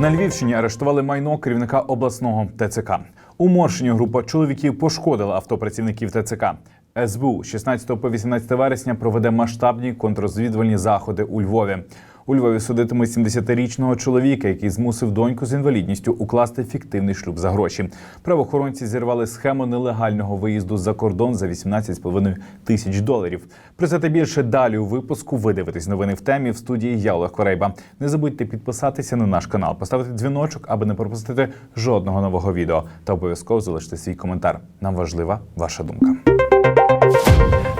На Львівщині арештували майно керівника обласного ТЦК. У Моршині група чоловіків пошкодила автопрацівників ТЦК. СБУ з 16 по 18 вересня проведе масштабні контррозвідувальні заходи у Львові. У Львові судитимуть 70-річного чоловіка, який змусив доньку з інвалідністю укласти фіктивний шлюб за гроші. Правоохоронці зірвали схему нелегального виїзду за кордон за 18,5 тисяч доларів. Про це та більше далі у випуску. Ви дивитесь новини в темі в студії я Олег Корейба. Не забудьте підписатися на наш канал, поставити дзвіночок, аби не пропустити жодного нового відео. Та обов'язково залиште свій коментар. Нам важлива ваша думка.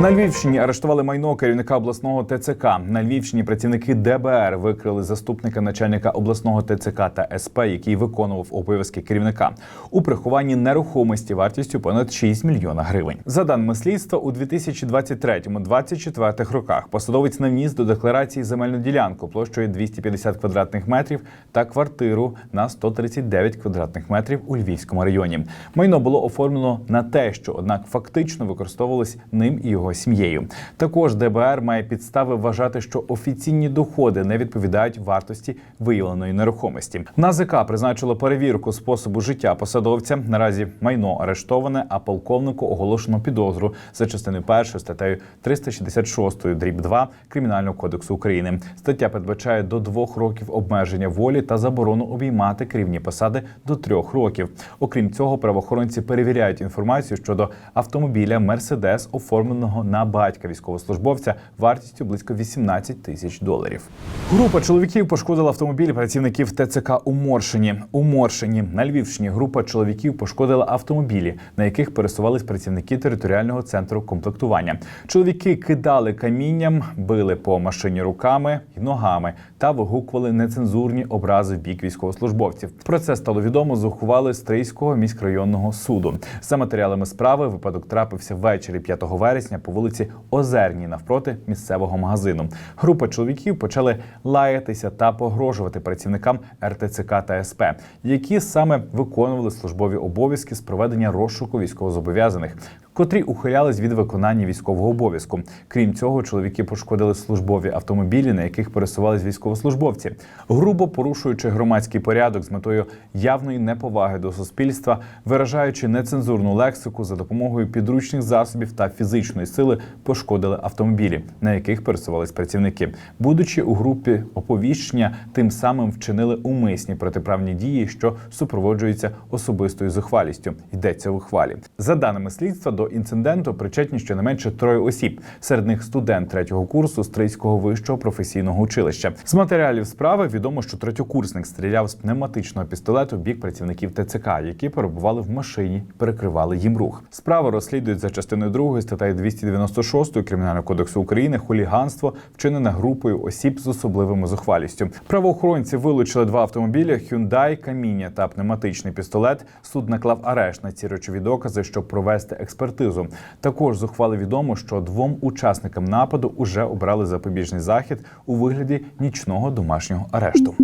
На Львівщині арештували майно керівника обласного ТЦК. На Львівщині працівники ДБР викрили заступника начальника обласного ТЦК та СП, який виконував обов'язки керівника у прихованні нерухомості вартістю понад 6 мільйона гривень. За даними слідства, у 2023-2024 роках посадовець навніс до декларації земельну ділянку площею 250 квадратних метрів та квартиру на 139 квадратних метрів у Львівському районі. Майно було оформлено на те, що однак фактично використовувалось ним і його сім'єю. Також ДБР має підстави вважати, що офіційні доходи не відповідають вартості виявленої нерухомості. НАЗК призначило перевірку способу життя посадовця. Наразі майно арештоване, а полковнику оголошено підозру за частиною першої статтею 366 дріб 2 кримінального кодексу України. Стаття передбачає до двох років обмеження волі та заборону обіймати керівні посади до трьох років. Окрім цього, правоохоронці перевіряють інформацію щодо автомобіля Мерседес, оформленого на батька військовослужбовця вартістю близько 18 тисяч доларів. Група чоловіків пошкодила автомобіль працівників ТЦК у Моршині. У Моршині на Львівщині група чоловіків пошкодила автомобілі, на яких пересувались працівники територіального центру комплектування. Чоловіки кидали камінням, били по машині руками і ногами та вигукували нецензурні образи в бік військовослужбовців. Про це стало відомо з ухвали Стрийського міськрайонного суду. За матеріалами справи випадок трапився ввечері 5 вересня по вулиці Озерній навпроти місцевого магазину. Група чоловіків почали лаятися та погрожувати працівникам РТЦК та СП, які саме виконували службові обов'язки з проведення розшуку військовозобов'язаних. Котрі ухилялись від виконання військового обов'язку. Крім цього, чоловіки пошкодили службові автомобілі, на яких пересувались військовослужбовці, грубо порушуючи громадський порядок з метою явної неповаги до суспільства, виражаючи нецензурну лексику за допомогою підручних засобів та фізичної сили, пошкодили автомобілі, на яких пересувались працівники, будучи у групі оповіщення, тим самим вчинили умисні протиправні дії, що супроводжуються особистою зухвалістю. Йдеться у хвалі. За даними слідства, до інциденту причетні щонайменше троє осіб. Серед них студент третього курсу Стрийського вищого професійного училища. З матеріалів справи відомо, що третьокурсник стріляв з пневматичного пістолету в бік працівників ТЦК, які перебували в машині, перекривали їм рух. Справу розслідують за частиною 2 статтею 296 кримінального кодексу України хуліганство, вчинене групою осіб з особливою зухвалістю. Правоохоронці вилучили два автомобілі Hyundai, каміння та пневматичний пістолет. Суд наклав арешт на ці речові докази, щоб провести експертизу. Також з ухвали відомо, що двом учасникам нападу уже обрали запобіжний захід у вигляді нічного домашнього арешту.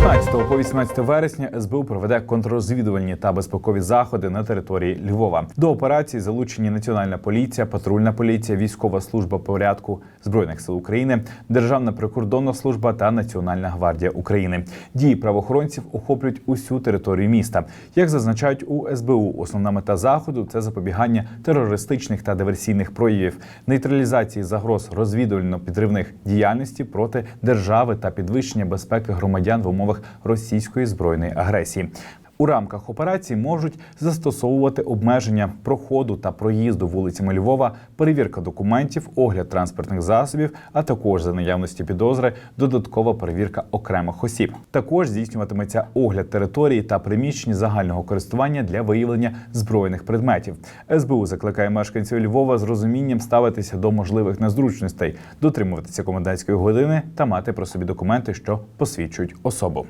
З 16 по 18 вересня СБУ проведе контррозвідувальні та безпекові заходи на території Львова. До операції залучені Національна поліція, патрульна поліція, військова служба порядку збройних сил України, Державна прикордонна служба та Національна гвардія України. Дії правоохоронців охоплюють усю територію міста. Як зазначають у СБУ, основна мета заходу це запобігання терористичних та диверсійних проявів, нейтралізації загроз розвідувально-підривних діяльності проти держави та підвищення безпеки громадян в умовах російської збройної агресії. У рамках операції можуть застосовувати обмеження проходу та проїзду вулицями Львова, перевірка документів, огляд транспортних засобів, а також за наявності підозри, додаткова перевірка окремих осіб. Також здійснюватиметься огляд території та приміщень загального користування для виявлення збройних предметів. СБУ закликає мешканців Львова з розумінням ставитися до можливих незручностей, дотримуватися комендантської години та мати про собі документи, що посвідчують особу.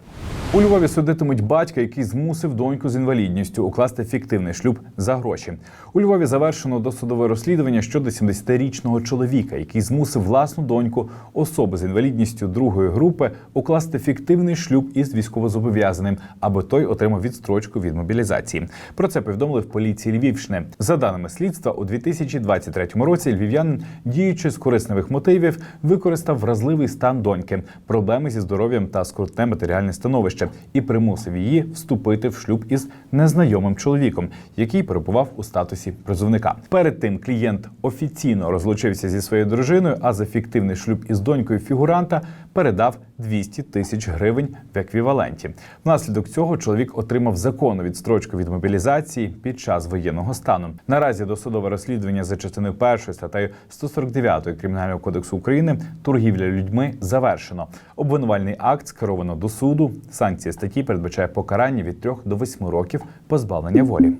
У Львові судитимуть батька, який змусив змусив доньку з інвалідністю укласти фіктивний шлюб за гроші. У Львові завершено досудове розслідування щодо 70-річного чоловіка, який змусив власну доньку особи з інвалідністю другої групи укласти фіктивний шлюб із військовозобов'язаним, аби той отримав відстрочку від мобілізації. Про це повідомили в поліції Львівщини. За даними слідства, у 2023 році львів'янин, діючи з корисливих мотивів, використав вразливий стан доньки, проблеми зі здоров'ям та скрутне матеріальне становище і примусив її вступити в шлюб із незнайомим чоловіком, який перебував у статусі призовника. Перед тим клієнт офіційно розлучився зі своєю дружиною, а за фіктивний шлюб із донькою фігуранта передав 200 тисяч гривень в еквіваленті. Внаслідок цього чоловік отримав законну відстрочку від мобілізації під час воєнного стану. Наразі досудове розслідування за частиною першої статтею 149 кримінального кодексу України торгівля людьми завершено. Обвинувальний акт скеровано до суду. Санкція статті передбачає покарання від 3 до 8 років позбавлення волі.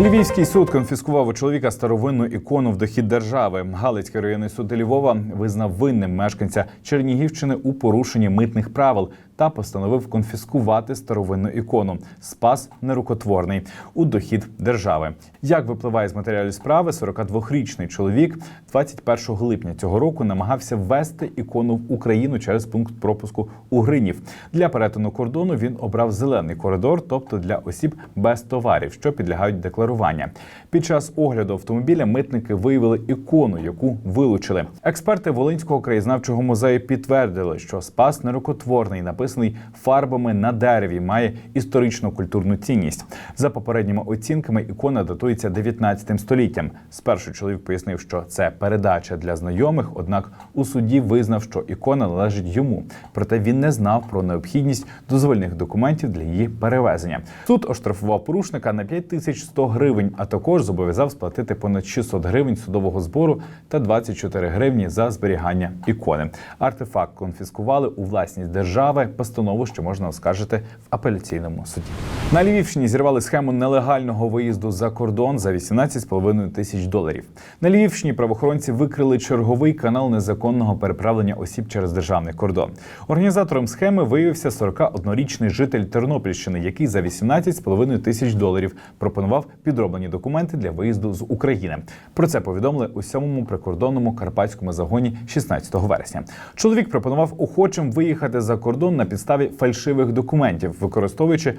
Львівський суд конфіскував у чоловіка старовинну ікону в дохід держави. Галицький районний суд Львова визнав винним мешканця Чернігівщини у порушенні митних правил та постановив конфіскувати старовинну ікону Спас нерукотворний у дохід держави. Як випливає з матеріалів справи, 42-річний чоловік 21 липня цього року намагався ввести ікону в Україну через пункт пропуску у Гринів. Для перетину кордону він обрав зелений коридор, тобто для осіб без товарів, що підлягають декларування. Під час огляду автомобіля митники виявили ікону, яку вилучили. Експерти Волинського краєзнавчого музею підтвердили, що спас нерукотворний, написаний фарбами на дереві, має історично культурну цінність. За попередніми оцінками, ікона датується 19 століттям. Спершу чоловік пояснив, що це передача для знайомих, однак у суді визнав, що ікона належить йому. Проте він не знав про необхідність дозвольних документів для її перевезення. Суд оштрафував порушника на 5100 гривень, а також зобов'язав сплатити понад 600 гривень судового збору та 24 гривні за зберігання ікони. Артефакт конфіскували у власність держави. Постанову, що можна оскаржити в апеляційному суді. На Львівщині зірвали схему нелегального виїзду за кордон за 18,5 тисяч доларів. На Львівщині правоохоронці викрили черговий канал незаконного переправлення осіб через державний кордон. Організатором схеми виявився 41-річний житель Тернопільщини, який за 18,5 тисяч доларів пропонував підроблені документи для виїзду з України. Про це повідомили у сьомому прикордонному карпатському загоні 16 вересня. Чоловік пропонував охочим виїхати за кордон на підставі фальшивих документів, використовуючи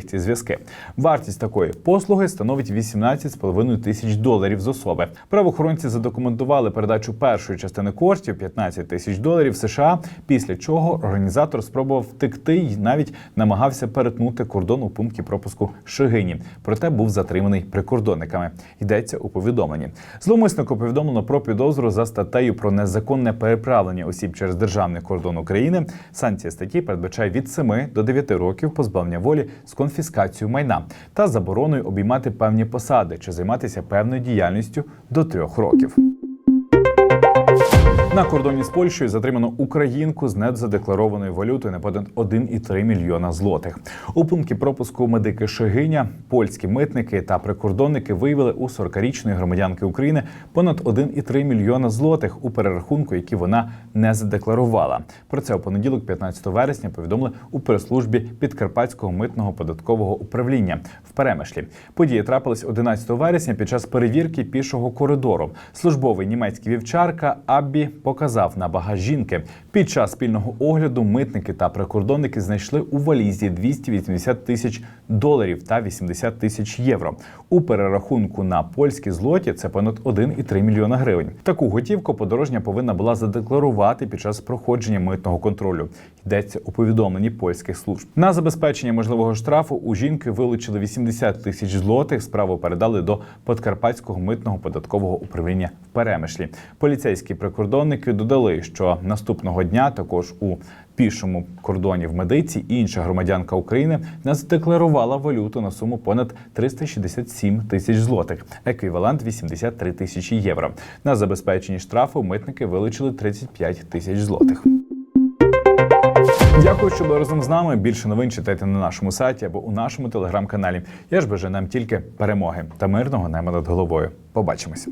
особисті зв'язки. Вартість такої послуги становить 18,5 тисяч доларів з особи. Правоохоронці задокументували передачу першої частини коштів 15 тисяч доларів США. Після чого організатор спробував втекти і навіть намагався перетнути кордон у пункті пропуску Шигині. Проте був затриманий прикордонниками. Йдеться у повідомленні. Зловмиснику повідомлено про підозру за статтею про незаконне переправлення осіб через державний кордон України. Санкція статті передбачає від 7 до 9 років позбавлення волі з конфіскацією майна та забороною обіймати певні посади чи займатися певною діяльністю до трьох років. На кордоні з Польщею затримано українку з незадекларованою валютою на понад 1,3 мільйона злотих. У пункті пропуску медики Шегиня польські митники та прикордонники виявили у 40-річної громадянки України понад 1,3 мільйона злотих у перерахунку, які вона не задекларувала. Про це у понеділок, 15 вересня, повідомили у прес-службі Підкарпатського митного податкового управління в Перемишлі. Події трапились 11 вересня під час перевірки пішого коридору. Службовий німецький вівчарка Аббі показав на багаж жінки. Під час спільного огляду митники та прикордонники знайшли у валізі 280 тисяч доларів та 80 тисяч євро. У перерахунку на польські злоті це понад 1,3 мільйона гривень. Таку готівку подорожня повинна була задекларувати під час проходження митного контролю. Йдеться у повідомленні польських служб. На забезпечення можливого штрафу у жінки вилучили 80 тисяч злотих. Справу передали до Подкарпатського митного податкового управління в Перемишлі. Поліцейські прикордонники додали, що наступного дня також у пішому кордоні в медиці інша громадянка України не задекларувала валюту на суму понад 367 тисяч злотих, еквівалент 83 тисячі євро. На забезпеченні штрафу митники вилучили 35 тисяч злотих. Дякую, що були разом з нами. Більше новин читайте на нашому сайті або у нашому телеграм-каналі. Я ж бажаю нам тільки перемоги та мирного неба над головою. Побачимося.